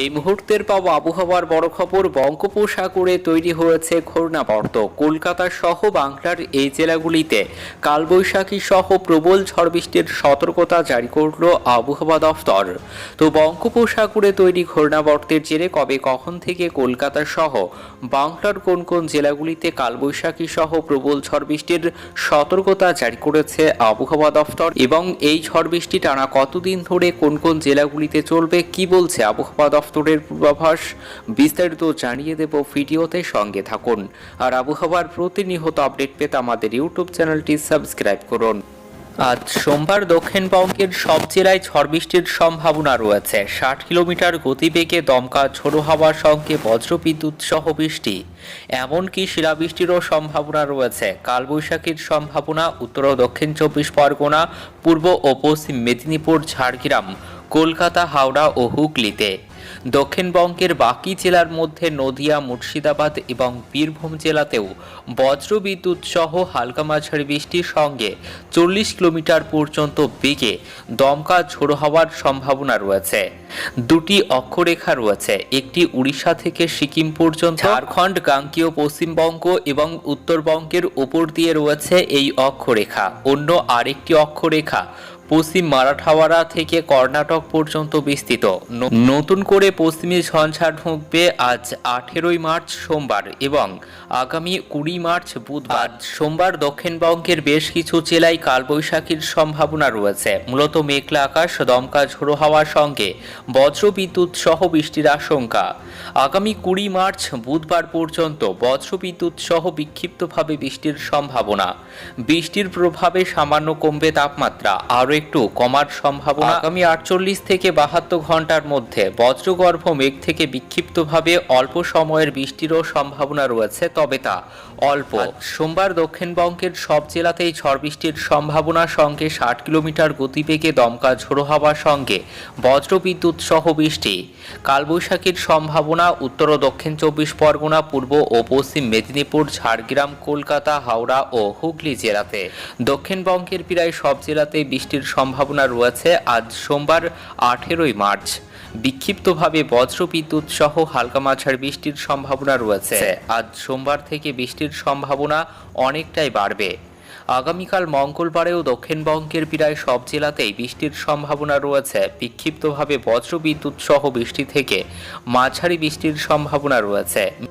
এই মুহূর্তের পাওয়া আবহাওয়ার বড় খবর বঙ্গোপসাগরে তৈরি হয়েছে ঘূর্ণাবর্ত। কলকাতা সহ বাংলার এই জেলাগুলিতে কালবৈশাখী সহ প্রবল ঝড় বৃষ্টির সতর্কতা জারি করল আবহাওয়া দফতর। তো বঙ্গোপসাগরে তৈরি ঘূর্ণাবর্তের জেরে কবে কখন থেকে কলকাতা সহ বাংলার কোন কোন জেলাগুলিতে কালবৈশাখী সহ প্রবল ঝড় বৃষ্টির সতর্কতা জারি করেছে আবহাওয়া দফতর এবং এই ঝড় বৃষ্টি টানা কতদিন ধরে কোন কোন জেলাগুলিতে চলবে, কি বলছে আবহাওয়া দফতরের পূর্বাভাস বিস্তারিত জানিয়ে দেব ভিডিওতে সঙ্গে থাকুন। আর আবহাওয়ার প্রতিনিয়ত আপডেট পেতে আমাদের ইউটিউব চ্যানেলটি সাবস্ক্রাইব করুন। আজ সোমবার দক্ষিণবঙ্গের সব জেলায় ঝড় বৃষ্টির সম্ভাবনা রয়েছে। ষাট কিলোমিটার গতিবেগে দমকা ঝোড়ো হাওয়ার সঙ্গে বজ্রবিদ্যুৎ সহ বৃষ্টি। এমনকি শিলাবৃষ্টিরও সম্ভাবনা রয়েছে। কালবৈশাখীর সম্ভাবনা উত্তর ও দক্ষিণ চব্বিশ পরগনা, পূর্ব ও পশ্চিম মেদিনীপুর, ঝাড়গ্রাম, কলকাতা, হাওড়া ও হুগলিতে। দক্ষিণবঙ্গের বাকি জেলার মধ্যে নদিয়া, মুর্শিদাবাদ এবং বীরভূম জেলাতেও বজ্রবিদ্যুৎ সহ হালকা মাঝারি বৃষ্টির সঙ্গে চল্লিশ কিলোমিটার পর্যন্ত বেগে দমকা ঝোড়ো হওয়ার সম্ভাবনা রয়েছে। দুটি অক্ষরেখা রয়েছে, একটি উড়িষ্যা থেকে সিকিম পর্যন্ত, ঝাড়খণ্ড, গাঙ্গীয়, পশ্চিমবঙ্গ এবং উত্তরবঙ্গের উপর দিয়ে রয়েছে এই অক্ষরেখা। অন্য আরেকটি অক্ষরেখা পশ্চিম মারাঠাওয়াড়া থেকে কর্ণাটক পর্যন্ত বিস্তৃত। নতুন করে পশ্চিমী ঝঞ্ঝা ঢুকবে আজ আঠেরোই মার্চ সোমবার এবং আগামী কুড়ি মার্চ বুধবার। সোমবার দক্ষিণবঙ্গের বেশ কিছু জেলায় কালবৈশাখীর সম্ভাবনা রয়েছে। মূলত মেঘলা আকাশ, দমকা ঝোড়ো হাওয়ার সঙ্গে বজ্রবিদ্যুৎ সহ বৃষ্টির আশঙ্কা। আগামী কুড়ি মার্চ বুধবার পর্যন্ত বজ্রবিদ্যুৎ সহ বিক্ষিপ্তভাবে বৃষ্টির সম্ভাবনা। বৃষ্টির প্রভাবে সামান্য কমবে তাপমাত্রা আরও একটু কমার সম্ভাবনা। আগামী আটচল্লিশ থেকে বাহাত্তর ঘণ্টার মধ্যে বজ্রগর্ভ মেঘ থেকে বিক্ষিপ্তভাবে অল্প সময়ের বৃষ্টিরও সম্ভাবনা রয়েছে তবে তা অল্প। সোমবার দক্ষিণবঙ্গের সব জেলাতেই ঝড় বৃষ্টির সম্ভাবনা সঙ্গে ষাট কিলোমিটার গতিবেগে দমকা ঝোড়ো হওয়ার সঙ্গে বজ্রবিদ্যুৎ সহ বৃষ্টি। কালবৈশাখীর সম্ভাবনা, উত্তর ও দক্ষিণ চব্বিশ পরগনা, পূর্ব ও পশ্চিম মেদিনীপুর, ঝাড়গ্রাম, কলকাতা, হাওড়া ও হুগলি জেলাতে। দক্ষিণবঙ্গের প্রায় সব জেলাতেই বৃষ্টির সম্ভাবনা রয়েছে আজ সোমবার, আঠেরোই মার্চ। বিক্ষিপ্তভাবে বজ্রবিদ্যুৎ সহ হালকা মাঝার বৃষ্টির সম্ভাবনা রয়েছে। আজ সোমবার থেকে বৃষ্টির সম্ভাবনা অনেকটাই বাড়বে। আগামীকাল মঙ্গলবারেও দক্ষিণবঙ্গের প্রায় সব জেলাতেই বৃষ্টির সম্ভাবনা রয়েছে। বিক্ষিপ্তভাবে বজ্রবিদ্যুৎ সহ বৃষ্টি থেকে মাঝারি বৃষ্টির সম্ভাবনা রয়েছে।